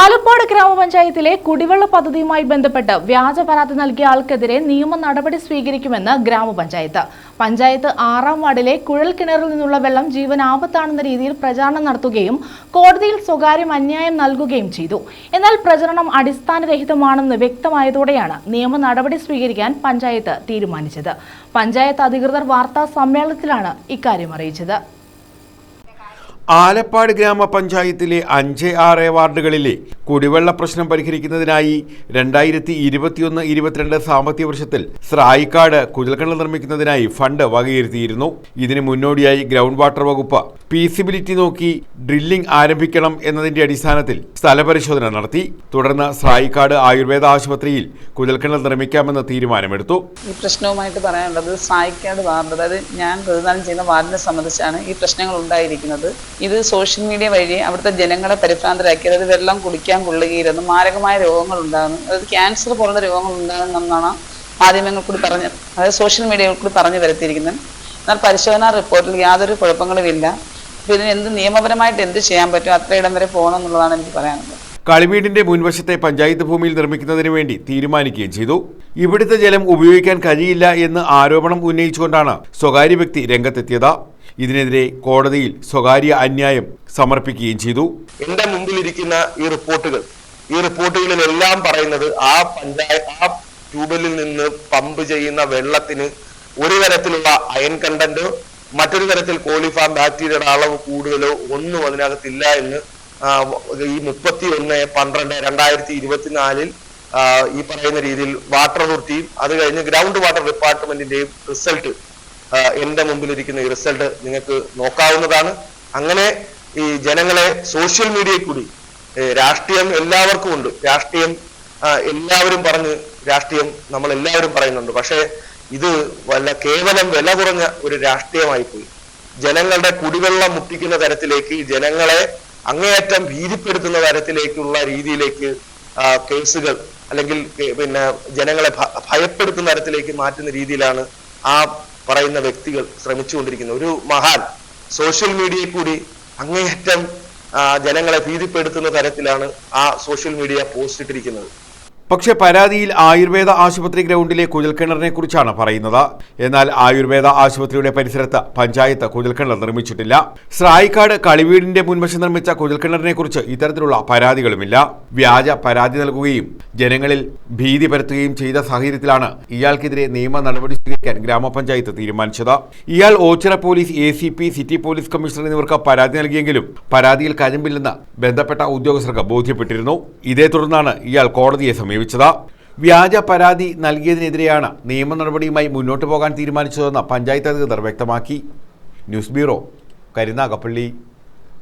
ആലപ്പാട് ഗ്രാമപഞ്ചായത്തിലെ കുടിവെള്ള പദ്ധതിയുമായി ബന്ധപ്പെട്ട് വ്യാജ പരാതി നൽകിയ ആൾക്കെതിരെ നിയമ നടപടി സ്വീകരിക്കുമെന്ന് ഗ്രാമപഞ്ചായത്ത്. പഞ്ചായത്ത് ആറാം വാർഡിലെ കുഴൽ കിണറിൽ നിന്നുള്ള വെള്ളം ജീവൻ ആപത്താണെന്ന രീതിയിൽ പ്രചാരണം നടത്തുകയും കോടതിയിൽ സ്വകാര്യം അന്യായം നൽകുകയും ചെയ്തു. എന്നാൽ പ്രചരണം അടിസ്ഥാനരഹിതമാണെന്ന് വ്യക്തമായതോടെയാണ് നിയമ നടപടി സ്വീകരിക്കാൻ പഞ്ചായത്ത് തീരുമാനിച്ചത്. പഞ്ചായത്ത് അധികൃതർ വാർത്താ സമ്മേളനത്തിലാണ് ഇക്കാര്യം അറിയിച്ചത്. ആലപ്പാട് ഗ്രാമപഞ്ചായത്തിലെ അഞ്ച് ആറ് വാർഡുകളിലെ കുടിവെള്ള പ്രശ്നം പരിഹരിക്കുന്നതിനായി രണ്ടായിരത്തി ഇരുപത്തിയൊന്ന് ഇരുപത്തിരണ്ട് സാമ്പത്തിക വർഷത്തിൽ സ്രായിക്കാട് കുഴൽക്കിണർ നിർമ്മിക്കുന്നതിനായി ഫണ്ട് വകയിരുത്തിയിരുന്നു. ഇതിന് മുന്നോടിയായി ഗ്രൗണ്ട് വാട്ടർ വകുപ്പ് ഫീസിബിലിറ്റി നോക്കി ഡ്രില്ലിംഗ് ആരംഭിക്കണം എന്നതിന്റെ അടിസ്ഥാനത്തിൽ സ്ഥലപരിശോധന നടത്തി. തുടർന്ന് സ്രായിക്കാട് ആയുർവേദ ആശുപത്രിയിൽ കുഴൽക്കിണർ നിർമ്മിക്കാമെന്ന് തീരുമാനമെടുത്തു. ഈ പ്രശ്നവുമായിട്ട് പറയാനുള്ളത് സായിക്കാട് വാർഡ് അതായത് ഞാൻ പ്രതിദാനം ചെയ്യുന്ന വാർഡിനെ സംബന്ധിച്ചാണ് ഈ പ്രശ്നങ്ങൾ ഉണ്ടായിരിക്കുന്നത്. ഇത് സോഷ്യൽ മീഡിയ വഴി അവിടുത്തെ ജനങ്ങളെ പരിഭ്രാന്തരാക്കി അതായത് വെള്ളം കുടിക്കാൻ കൊള്ളുകയില്ലെന്നും മാരകമായ രോഗങ്ങൾ ഉണ്ടാകുന്നു അതായത് ക്യാൻസർ പോലുള്ള രോഗങ്ങൾ ഉണ്ടാകുന്നെന്നാണ് മാധ്യമങ്ങൾ കൂടി പറഞ്ഞ് അതായത് സോഷ്യൽ മീഡിയയിൽ കൂടി പറഞ്ഞു വരുത്തിയിരിക്കുന്നത്. എന്നാൽ പരിശോധനാ റിപ്പോർട്ടിൽ യാതൊരു കുഴപ്പങ്ങളുമില്ല അപ്പോൾ ഇതിന് എന്ത് നിയമപരമായിട്ട് എന്ത് ചെയ്യാൻ പറ്റും? അത്രയിടം വരെ പോകണം എന്നുള്ളതാണ് എനിക്ക് പറയാനുള്ളത്. കളിവീടിന്റെ മുൻവശത്തെ പഞ്ചായത്ത് ഭൂമിയിൽ നിർമ്മിക്കുന്നതിന് വേണ്ടി തീരുമാനിക്കുകയും ചെയ്തു. ഇവിടുത്തെ ജലം ഉപയോഗിക്കാൻ കഴിയില്ല എന്ന് ആരോപണം ഉന്നയിച്ചുകൊണ്ടാണ് സ്വകാര്യ വ്യക്തി രംഗത്തെത്തിയത്. ഇതിനെതിരെ കോടതിയിൽ സ്വകാര്യ അന്യായം സമർപ്പിക്കുകയും ചെയ്തു. എന്റെ മുമ്പിലിരിക്കുന്ന ഈ റിപ്പോർട്ടുകൾ ഈ റിപ്പോർട്ടുകളിലെല്ലാം പറയുന്നത് ആ പഞ്ചായത്ത് ആ ട്യൂബലിൽ നിന്ന് പമ്പ് ചെയ്യുന്ന വെള്ളത്തിന് ഒരു തരത്തിലുള്ള അയൺ കണ്ടന്റോ മറ്റൊരു തരത്തിൽ കോളിഫാം ബാക്ടീരിയയുടെ അളവ് കൂടുതലോ ഒന്നും അതിനകത്തില്ല എന്ന് ഈ മുപ്പത്തി ഒന്ന് പന്ത്രണ്ട് രണ്ടായിരത്തി ഇരുപത്തിനാലിൽ ഈ പറയുന്ന രീതിയിൽ വാട്ടർ അതോറിറ്റിയും അത് കഴിഞ്ഞ് ഗ്രൗണ്ട് വാട്ടർ ഡിപ്പാർട്ട്മെന്റിന്റെയും റിസൾട്ട് എന്റെ മുമ്പിലിരിക്കുന്ന ഈ റിസൾട്ട് നിങ്ങൾക്ക് നോക്കാവുന്നതാണ്. അങ്ങനെ ഈ ജനങ്ങളെ സോഷ്യൽ മീഡിയയിൽ കൂടി രാഷ്ട്രീയം എല്ലാവർക്കും ഉണ്ട്. രാഷ്ട്രീയം എല്ലാവരും പറഞ്ഞ് രാഷ്ട്രീയം നമ്മൾ എല്ലാവരും പറയുന്നുണ്ട്. പക്ഷേ ഇത് വല്ല കേവലം വില കുറഞ്ഞ ഒരു രാഷ്ട്രീയമായി പോയി ജനങ്ങളുടെ കുടിവെള്ളം മുട്ടിക്കുന്ന തരത്തിലേക്ക് ജനങ്ങളെ അങ്ങേയറ്റം ഭീതിപ്പെടുത്തുന്ന തരത്തിലേക്കുള്ള രീതിയിലേക്ക് കേസുകൾ അല്ലെങ്കിൽ പിന്നെ ജനങ്ങളെ ഭയപ്പെടുത്തുന്ന തരത്തിലേക്ക് മാറ്റുന്ന രീതിയിലാണ് ആ പറയുന്ന വ്യക്തികൾ ശ്രമിച്ചുകൊണ്ടിരിക്കുന്നത്. ഒരു മഹാൻ സോഷ്യൽ മീഡിയയിൽ കൂടി അങ്ങേയറ്റം ജനങ്ങളെ ഭീതിപ്പെടുത്തുന്ന തരത്തിലാണ് ആ സോഷ്യൽ മീഡിയ പോസ്റ്റ് ഇട്ടിരിക്കുന്നത്. പക്ഷേ പരാതിയിൽ ആയുർവേദ ആശുപത്രി ഗ്രൗണ്ടിലെ കുഴൽക്കിണറിനെ കുറിച്ചാണ് പറയുന്നത്. എന്നാൽ ആയുർവേദ ആശുപത്രിയുടെ പരിസരത്ത് പഞ്ചായത്ത് കുഴൽക്കിണർ നിർമ്മിച്ചിട്ടില്ല. സ്രായിക്കാട് കളിവീടിന്റെ മുൻവശം നിർമ്മിച്ച കുഴൽക്കിണറിനെ കുറിച്ച് ഇത്തരത്തിലുള്ള പരാതികളുമില്ല. വ്യാജ പരാതി നൽകുകയും ജനങ്ങളിൽ ഭീതി പരത്തുകയും ചെയ്ത സാഹചര്യത്തിലാണ് ഇയാൾക്കെതിരെ നിയമ നടപടി സ്വീകരിക്കാൻ ഗ്രാമപഞ്ചായത്ത് തീരുമാനിച്ചത്. ഇയാൾ Ochira police A C P city police commissioner എന്നിവർക്ക് പരാതി നൽകിയെങ്കിലും പരാതിയിൽ കാര്യമില്ലെന്ന് ബന്ധപ്പെട്ട ഉദ്യോഗസ്ഥർക്ക് ബോധ്യപ്പെട്ടിരുന്നു. ഇതേ തുടർന്നാണ് ഇയാൾ കോടതിയെ സമീപിച്ചത് വ്യാജ പരാതി നൽകിയതിനെതിരെയാണ് നിയമ നടപടിയുമായി മുന്നോട്ട് പോകാൻ തീരുമാനിച്ചതെന്ന് പഞ്ചായത്ത് അധികൃതർ വ്യക്തമാക്കി. News bureau Karunagappally.